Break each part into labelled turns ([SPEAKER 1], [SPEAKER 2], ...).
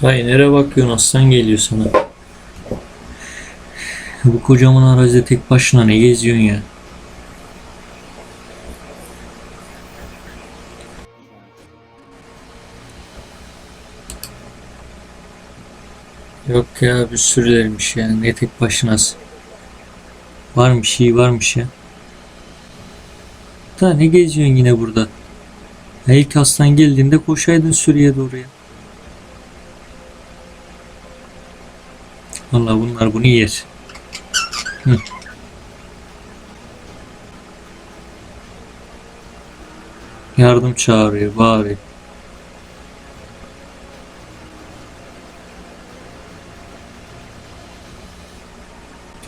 [SPEAKER 1] Hay nereye bakıyorsun aslan geliyor sana. Bu kocaman arazide tek başına ne geziyorsun ya? Yok ya bir sürülermiş ya ne tek başınasın. Varmış iyi varmış ya. Da ne geziyorsun yine burada? Ya ilk aslan geldiğinde koşaydın sürüye doğru ya. Vallahi bunlar bunu yer. Hı. Yardım çağırıyor, bağırıyor.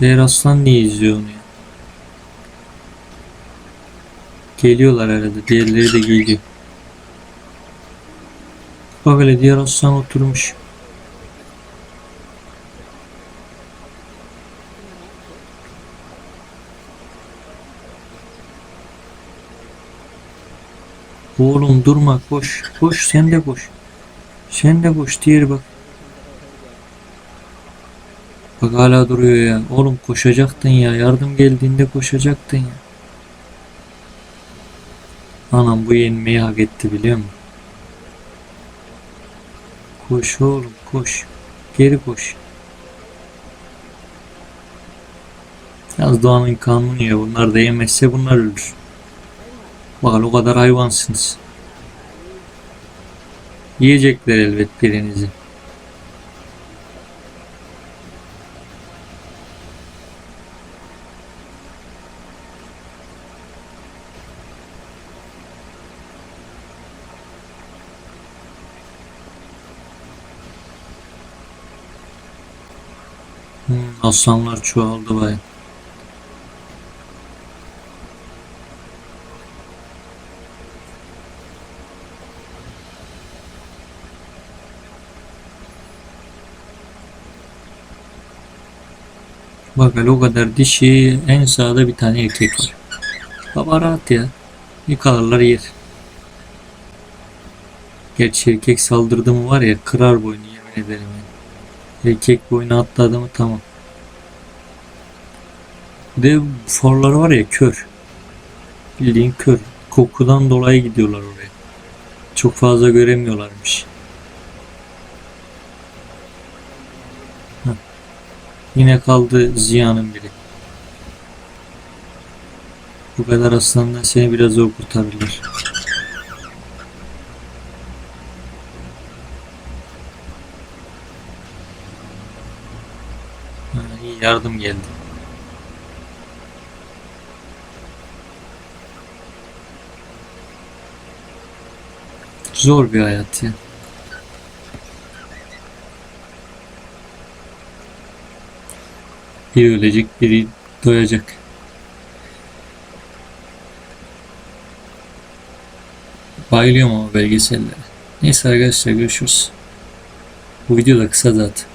[SPEAKER 1] Diğer aslan niye izliyor onu ya? Geliyorlar herhalde. Diğerleri de geliyor. Bak hele diğer aslan oturmuş. Oğlum durma koş. Koş sen de koş. Sen de koş diğeri bak. Bak hala duruyor ya. Oğlum koşacaktın ya. Yardım geldiğinde koşacaktın ya. Anam bu yenmeyi hak etti biliyor musun? Koş oğlum koş. Geri koş. Yaz doğanın kanunu ya. Bunlar da yemezse bunlar ölür. Bakın o kadar hayvansınız. Yiyecekler elbet birinizi. Hmm, aslanlar çoğaldı baya. Bak hele o kadar dişi en sağda bir tane erkek var. Baba rahat ya. Yıkarlar yer. Gerçi erkek saldırdı mı var ya kırar boynu yemin ederim yani. Erkek boynu atladı mı tamam. Bir de farları var ya kör. Bildiğin kör. Kokudan dolayı gidiyorlar oraya. Çok fazla göremiyorlarmış. Yine kaldı Ziya'nın biri. Bu kadar aslandan seni biraz zor kurtarırlar. Ha, yardım geldi. Zor bir hayat ya. Biri ölecek, biri doyacak. Bayılıyorum ama belgesellere. Neyse arkadaşlar görüşürüz. Bu video da kısa zaten.